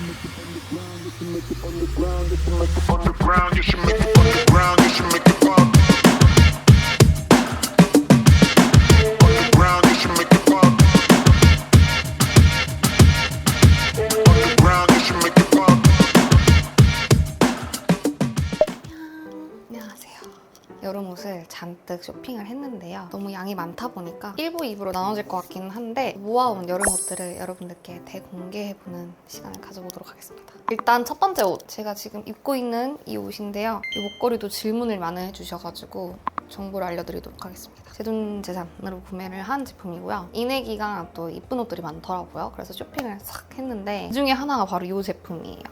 You should make it on the ground, you should make it on the ground, you should make it on the ground, you should make it pop. 여름 옷을 잔뜩 쇼핑을 했는데요. 너무 양이 많다 보니까 1부, 2부로 나눠질 것 같기는 한데 모아온 여름 옷들을 여러분들께 대공개해보는 시간을 가져보도록 하겠습니다. 일단 첫 번째 옷, 제가 지금 입고 있는 이 옷인데요. 이 목걸이도 질문을 많이 해주셔가지고 정보를 알려드리도록 하겠습니다. 제 돈 재산으로 구매를 한 제품이고요. 이내기가 또 이쁜 옷들이 많더라고요. 그래서 쇼핑을 싹 했는데 이 중에 하나가 바로 이 제품이에요.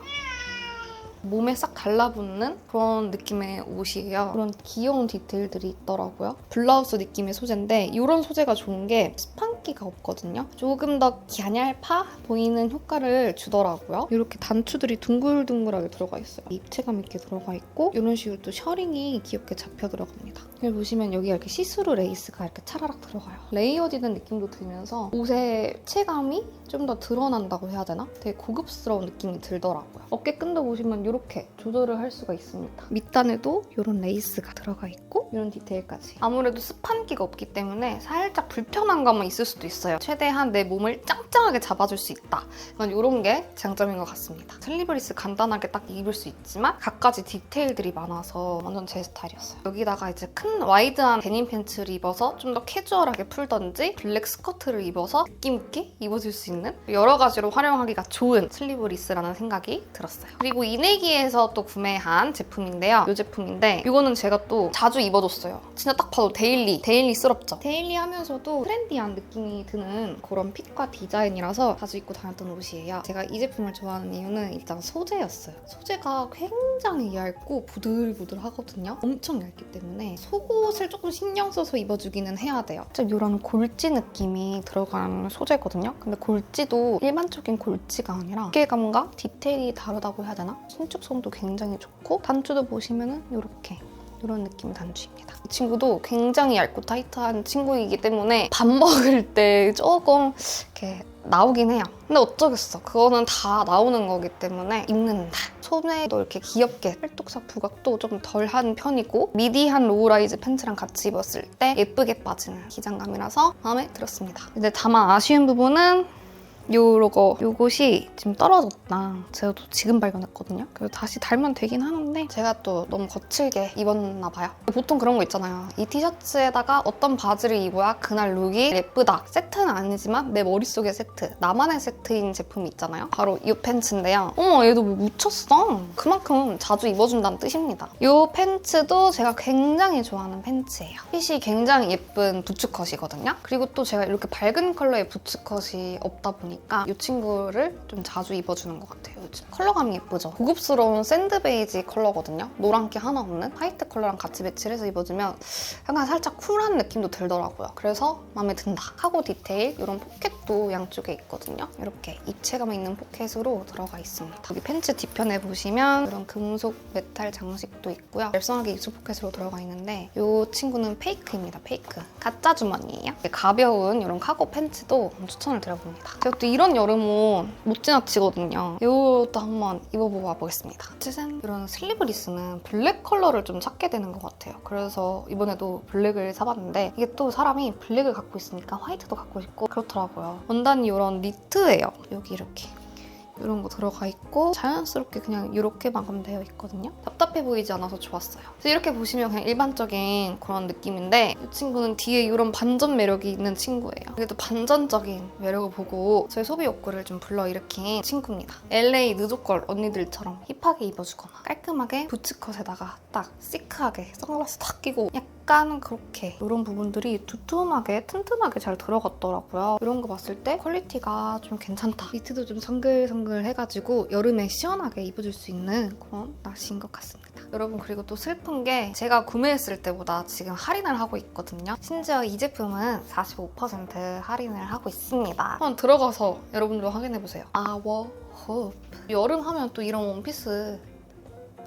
몸에 싹 달라붙는 그런 느낌의 옷이에요. 그런 귀여운 디테일들이 있더라고요. 블라우스 느낌의 소재인데 이런 소재가 좋은 게 스판 기가 없거든요. 조금 더 갸냘파 보이는 효과를 주더라고요. 이렇게 단추들이 둥글둥글하게 들어가 있어요. 입체감 있게 들어가 있고 이런 식으로 또 셔링이 귀엽게 잡혀 들어갑니다. 여기 보시면 여기 이렇게 시스루 레이스가 이렇게 차라락 들어가요. 레이어디된 느낌도 들면서 옷의 체감이 좀 더 드러난다고 해야 되나? 되게 고급스러운 느낌이 들더라고요. 어깨끈도 보시면 이렇게 조절을 할 수가 있습니다. 밑단에도 이런 레이스가 들어가 있고 이런 디테일까지. 아무래도 스판기가 없기 때문에 살짝 불편한 감은 있을 수도 있어요. 최대한 내 몸을 짱짱하게 잡아줄 수 있다. 이런 게 장점인 것 같습니다. 슬리브리스 간단하게 딱 입을 수 있지만 갖가지 디테일들이 많아서 완전 제 스타일이었어요. 여기다가 이제 큰 와이드한 데님 팬츠를 입어서 좀 더 캐주얼하게 풀던지 블랙 스커트를 입어서 느낌 있게 입어줄 수 있는 여러 가지로 활용하기가 좋은 슬리브리스라는 생각이 들었어요. 그리고 이내기에서 또 구매한 제품인데요. 이 제품인데 이거는 제가 또 자주 입어줬어요. 진짜 딱 봐도 데일리, 데일리스럽죠? 데일리 하면서도 트렌디한 느낌 이 드는 그런 핏과 디자인이라서 자주 입고 다녔던 옷이에요. 제가 이 제품을 좋아하는 이유는 일단 소재였어요. 소재가 굉장히 얇고 부들부들하거든요. 엄청 얇기 때문에 속옷을 조금 신경 써서 입어주기는 해야 돼요. 좀 이런 골지 느낌이 들어간 소재거든요. 근데 골지도 일반적인 골지가 아니라 무게감과 디테일이 다르다고 해야 되나? 신축성도 굉장히 좋고 단추도 보시면은 이렇게 이런 느낌 단추입니다. 이 친구도 굉장히 얇고 타이트한 친구이기 때문에 밥 먹을 때 조금 이렇게 나오긴 해요. 근데 어쩌겠어. 그거는 다 나오는 거기 때문에 입는다. 소매도 이렇게 귀엽게 팔뚝살 부각도 좀 덜한 편이고 미디한 로우라이즈 팬츠랑 같이 입었을 때 예쁘게 빠지는 기장감이라서 마음에 들었습니다. 근데 다만 아쉬운 부분은 요거 요것이 지금 떨어졌 다. 제가 또 지금 발견했거든요. 그래서 다시 달면 되긴 하는데 제가 또 너무 거칠게 입었나 봐요. 보통 그런 거 있잖아요. 이 티셔츠에다가 어떤 바지를 입어야 그날 룩이 예쁘다. 세트는 아니지만 내 머릿속의 세트, 나만의 세트인 제품이 있잖아요. 바로 이 팬츠인데요. 어머 얘도 뭐 묻혔어. 그만큼 자주 입어준다는 뜻입니다. 이 팬츠도 제가 굉장히 좋아하는 팬츠예요. 핏이 굉장히 예쁜 부츠컷이거든요. 그리고 또 제가 이렇게 밝은 컬러의 부츠컷이 없다 보니까 이 친구를 좀 자주 입어주는 것 같아요. 요즘 컬러감이 예쁘죠? 고급스러운 샌드 베이지 컬러거든요. 노란기 하나 없는 화이트 컬러랑 같이 매치를 해서 입어주면 약간 살짝 쿨한 느낌도 들더라고요. 그래서 마음에 든다. 카고 디테일 이런 포켓도 양쪽에 있거든요. 이렇게 입체감 있는 포켓으로 들어가 있습니다. 여기 팬츠 뒤편에 보시면 이런 금속 메탈 장식도 있고요. 얇성하게 입술 포켓으로 들어가 있는데 이 친구는 페이크입니다. 페이크. 가짜 주머니예요. 가벼운 이런 카고 팬츠도 추천을 드려봅니다. 제가 또 이런 여름옷 못 지나치거든요. 이것도 한번 입어보고 와보겠습니다. 짜잔! 이런 슬리브리스는 블랙 컬러를 좀 찾게 되는 것 같아요. 그래서 이번에도 블랙을 사봤는데 이게 또 사람이 블랙을 갖고 있으니까 화이트도 갖고 싶고 그렇더라고요. 원단이 이런 니트예요. 여기 이렇게. 이런 거 들어가 있고 자연스럽게 그냥 이렇게 마감되어 있거든요. 답답해 보이지 않아서 좋았어요. 그래서 이렇게 보시면 그냥 일반적인 그런 느낌인데 이 친구는 뒤에 이런 반전 매력이 있는 친구예요. 그래도 반전적인 매력을 보고 저의 소비 욕구를 좀 불러일으킨 친구입니다. LA 느조걸 언니들처럼 힙하게 입어주거나 깔끔하게 부츠컷에다가 딱 시크하게 선글라스 탁 끼고 약간 그렇게 이런 부분들이 두툼하게 튼튼하게 잘 들어갔더라고요. 이런 거 봤을 때 퀄리티가 좀 괜찮다. 니트도 좀 성글성글 해가지고 여름에 시원하게 입어줄 수 있는 그런 나시인 것 같습니다. 여러분 그리고 또 슬픈 게 제가 구매했을 때보다 지금 할인을 하고 있거든요. 심지어 이 제품은 45% 할인을 하고 있습니다. 한번 들어가서 여러분도 확인해보세요. 아워 호프 여름 하면 또 이런 원피스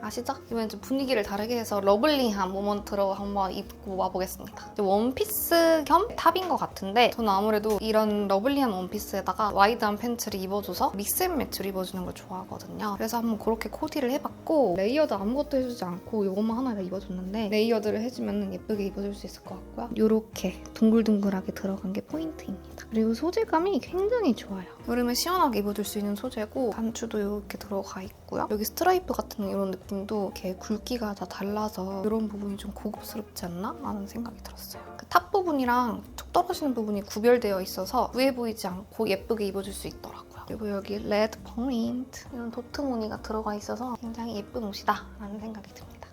아시죠? 이번엔 좀 분위기를 다르게 해서 러블리한 모먼트로 한번 입고 와보겠습니다. 원피스 겸 탑인 것 같은데 저는 아무래도 이런 러블리한 원피스에다가 와이드한 팬츠를 입어줘서 믹스앤매치를 입어주는 걸 좋아하거든요. 그래서 한번 그렇게 코디를 해봤고 레이어드 아무것도 해주지 않고 이것만 하나 입어줬는데 레이어드를 해주면 예쁘게 입어줄 수 있을 것 같고요. 이렇게 둥글둥글하게 들어간 게 포인트입니다. 그리고 소재감이 굉장히 좋아요. 여름에 시원하게 입어줄 수 있는 소재고 단추도 이렇게 들어가 있고요. 여기 스트라이프 같은 이런 느낌 도 이렇게 굵기가 다 달라서 이런 부분이 좀 고급스럽지 않나? 라는 생각이 들었어요. 그 탑 부분이랑 툭 떨어지는 부분이 구별되어 있어서 부해 보이지 않고 예쁘게 입어줄 수 있더라고요. 그리고 여기 레드 포인트 이런 도트 무늬가 들어가 있어서 굉장히 예쁜 옷이다 라는 생각이 듭니다.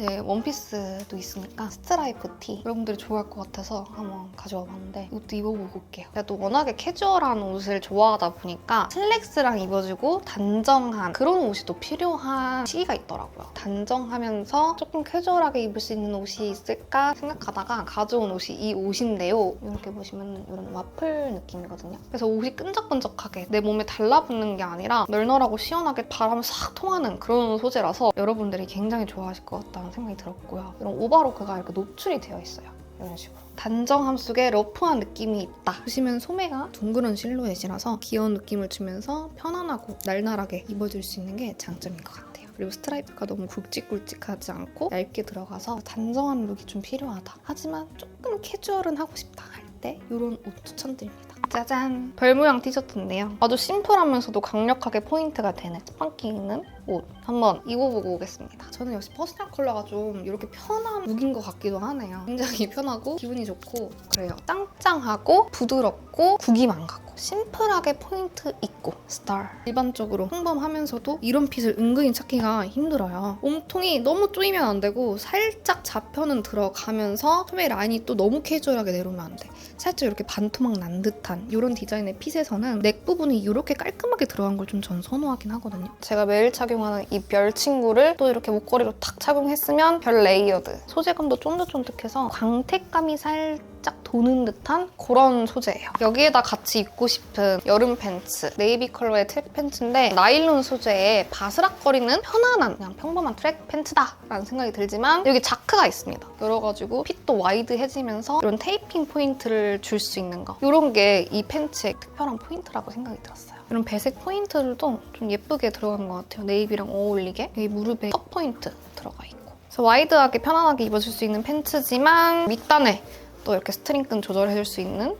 네, 원피스도 있으니까 스트라이프 티 여러분들이 좋아할 것 같아서 한번 가져와 봤는데 이것도 입어보고 올게요. 제가 또 워낙에 캐주얼한 옷을 좋아하다 보니까 슬랙스랑 입어주고 단정한 그런 옷이 또 필요한 시기가 있더라고요. 단정하면서 조금 캐주얼하게 입을 수 있는 옷이 있을까 생각하다가 가져온 옷이 이 옷인데요. 이렇게 보시면 이런 와플 느낌이거든요. 그래서 옷이 끈적끈적하게 내 몸에 달라붙는 게 아니라 널널하고 시원하게 바람 싹 통하는 그런 소재라서 여러분들이 굉장히 좋아하실 것 같다는 생각이 들었고요. 이런 오버로크가 이렇게 노출이 되어 있어요. 이런 식으로. 단정함 속에 러프한 느낌이 있다. 보시면 소매가 둥그런 실루엣이라서 귀여운 느낌을 주면서 편안하고 날날하게 입어줄 수 있는 게 장점인 것 같아요. 그리고 스트라이프가 너무 굵직굵직하지 않고 얇게 들어가서 단정한 룩이 좀 필요하다. 하지만 조금 캐주얼은 하고 싶다 할 때 이런 옷 추천드립니다. 짜잔! 별 모양 티셔츠인데요. 아주 심플하면서도 강력하게 포인트가 되는 스판기 있는 옷 한번 입어보고 오겠습니다. 저는 역시 퍼스널 컬러가 좀 이렇게 편한 룩인 것 같기도 하네요. 굉장히 편하고 기분이 좋고 그래요. 짱짱하고 부드럽고 구김 안 가고 심플하게 포인트 있고 스타일. 일반적으로 평범하면서도 이런 핏을 은근히 찾기가 힘들어요. 몸통이 너무 조이면 안 되고 살짝 잡혀는 들어가면서 소매 라인이 또 너무 캐주얼하게 내려오면 안 돼. 살짝 이렇게 반토막 난 듯한 이런 디자인의 핏에서는 넥 부분이 이렇게 깔끔하게 들어간 걸 좀 전 선호하긴 하거든요. 제가 매일 착용 하는 이 별 친구를 또 이렇게 목걸이로 탁 착용했으면 별 레이어드. 소재감도 쫀득쫀득해서 광택감이 살짝 도는 듯한 그런 소재예요. 여기에다 같이 입고 싶은 여름 팬츠. 네이비 컬러의 트랙 팬츠인데 나일론 소재에 바스락거리는 편안한 그냥 평범한 트랙 팬츠다라는 생각이 들지만 여기 자크가 있습니다. 열어가지고 핏도 와이드해지면서 이런 테이핑 포인트를 줄 수 있는 거. 이런 게 이 팬츠의 특별한 포인트라고 생각이 들었어요. 이런 배색 포인트들도 좀 예쁘게 들어간 것 같아요. 네이비랑 어울리게. 여기 무릎에 턱 포인트 들어가 있고. 그래서 와이드하게 편안하게 입어줄 수 있는 팬츠지만 밑단에 또 이렇게 스트링끈 조절해줄 수 있는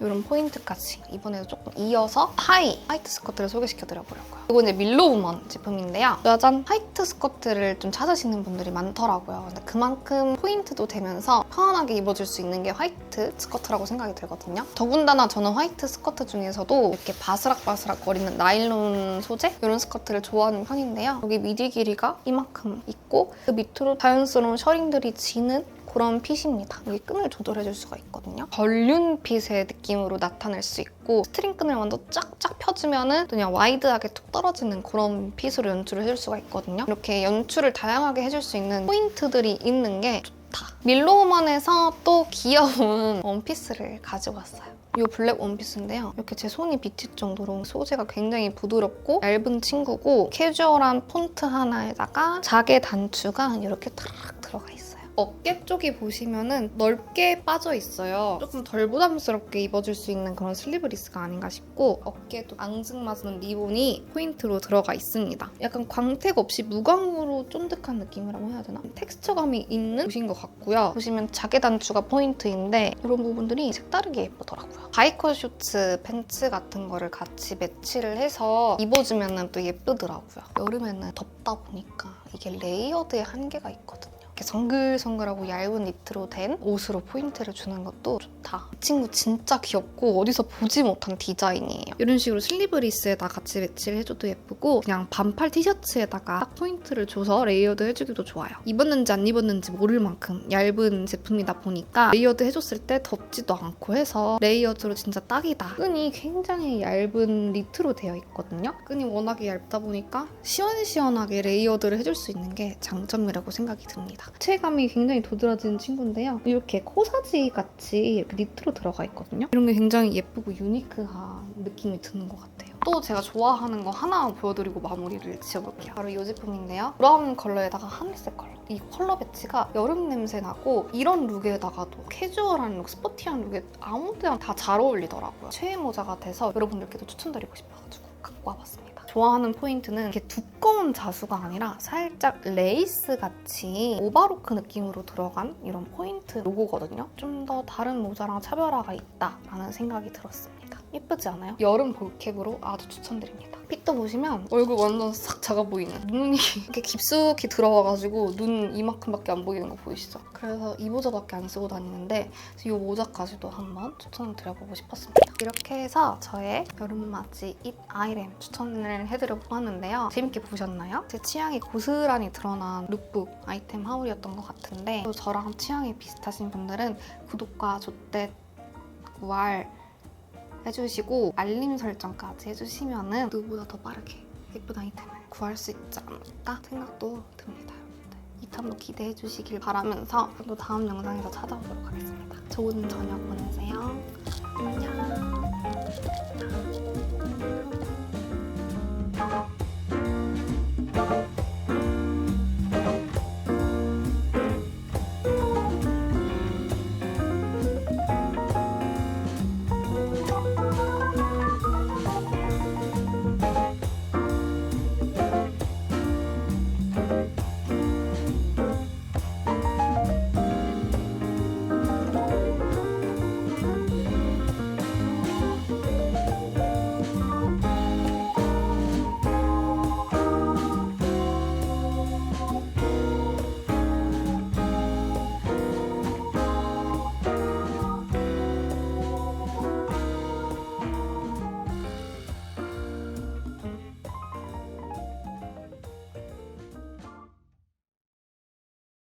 이런 포인트까지 이번에도 조금 이어서 하이 화이트 스커트를 소개시켜 드려보려고요. 이거 이제 밀로우먼 제품인데요. 짜잔 화이트 스커트를 좀 찾으시는 분들이 많더라고요. 근데 그만큼 포인트도 되면서 편안하게 입어줄 수 있는 게 화이트 스커트라고 생각이 들거든요. 더군다나 저는 화이트 스커트 중에서도 이렇게 바스락바스락 거리는 나일론 소재 이런 스커트를 좋아하는 편인데요. 여기 미디 길이가 이만큼 있고 그 밑으로 자연스러운 셔링들이 지는 그런 핏입니다. 여기 끈을 조절해줄 수가 있거든요. 벌륜 핏의 느낌으로 나타낼 수 있고 스트링 끈을 완전 쫙쫙 펴주면은 그냥 와이드하게 툭 떨어지는 그런 핏으로 연출을 해줄 수가 있거든요. 이렇게 연출을 다양하게 해줄 수 있는 포인트들이 있는 게 좋다. 밀로우먼에서 또 귀여운 원피스를 가지고 왔어요. 이 블랙 원피스인데요. 이렇게 제 손이 비칠 정도로 소재가 굉장히 부드럽고 얇은 친구고 캐주얼한 폰트 하나에다가 자개 단추가 이렇게 타락 들어가 있어요. 어깨 쪽이 보시면은 넓게 빠져 있어요. 조금 덜 부담스럽게 입어줄 수 있는 그런 슬리브리스가 아닌가 싶고 어깨도 앙증맞은 리본이 포인트로 들어가 있습니다. 약간 광택 없이 무광으로 쫀득한 느낌이라고 해야 되나? 텍스처감이 있는 옷인 것 같고요. 보시면 자개 단추가 포인트인데 이런 부분들이 색다르게 예쁘더라고요. 바이커 슈츠 팬츠 같은 거를 같이 매치를 해서 입어주면 또 예쁘더라고요. 여름에는 덥다 보니까 이게 레이어드의 한계가 있거든요. 이렇게 성글성글하고 얇은 니트로 된 옷으로 포인트를 주는 것도 좋다. 이 친구 진짜 귀엽고 어디서 보지 못한 디자인이에요. 이런 식으로 슬리브리스에다 같이 매치를 해줘도 예쁘고 그냥 반팔 티셔츠에다가 딱 포인트를 줘서 레이어드 해주기도 좋아요. 입었는지 안 입었는지 모를 만큼 얇은 제품이다 보니까 레이어드 해줬을 때 덥지도 않고 해서 레이어드로 진짜 딱이다. 끈이 굉장히 얇은 니트로 되어 있거든요. 끈이 워낙에 얇다 보니까 시원시원하게 레이어드를 해줄 수 있는 게 장점이라고 생각이 듭니다. 같습니다. 체감이 굉장히 도드라지는 친구인데요. 이렇게 코사지 같이 니트로 들어가 있거든요. 이런 게 굉장히 예쁘고 유니크한 느낌이 드는 것 같아요. 또 제가 좋아하는 거 하나 보여드리고 마무리를 지어볼게요. 바로 이 제품인데요. 브라운 컬러에다가 하늘색 컬러. 이 컬러 배치가 여름 냄새 나고 이런 룩에다가도 캐주얼한 룩, 스포티한 룩에 아무 데나 다 잘 어울리더라고요. 최애 모자가 돼서 여러분들께도 추천드리고 싶어가지고 갖고 와봤습니다. 좋아하는 포인트는 이렇게 두꺼운 자수가 아니라 살짝 레이스 같이 오바로크 느낌으로 들어간 이런 포인트 로고거든요. 좀 더 다른 모자랑 차별화가 있다라는 생각이 들었습니다. 예쁘지 않아요? 여름 볼캡으로 아주 추천드립니다. 핏도 보시면 얼굴 완전 싹 작아 보이는 눈이 이렇게 깊숙이 들어와가지고 눈 이만큼밖에 안 보이는 거 보이시죠? 그래서 이 모자밖에 안 쓰고 다니는데 이 모자까지도 한번 추천을 드려보고 싶었습니다. 이렇게 해서 저의 여름맞이 잇 아이램 추천을 해드려보고 하는데요. 재밌게 보셨나요? 제 취향이 고스란히 드러난 룩북 아이템 하울이었던 것 같은데 또 저랑 취향이 비슷하신 분들은 구독과 조댓 구알 해주시고 알림 설정까지 해주시면은 누구보다 더 빠르게 예쁜 아이템을 구할 수 있지 않을까 생각도 듭니다. 2탄도 기대해 주시길 바라면서 또 다음 영상에서 찾아오도록 하겠습니다. 좋은 저녁 보내세요. 안녕.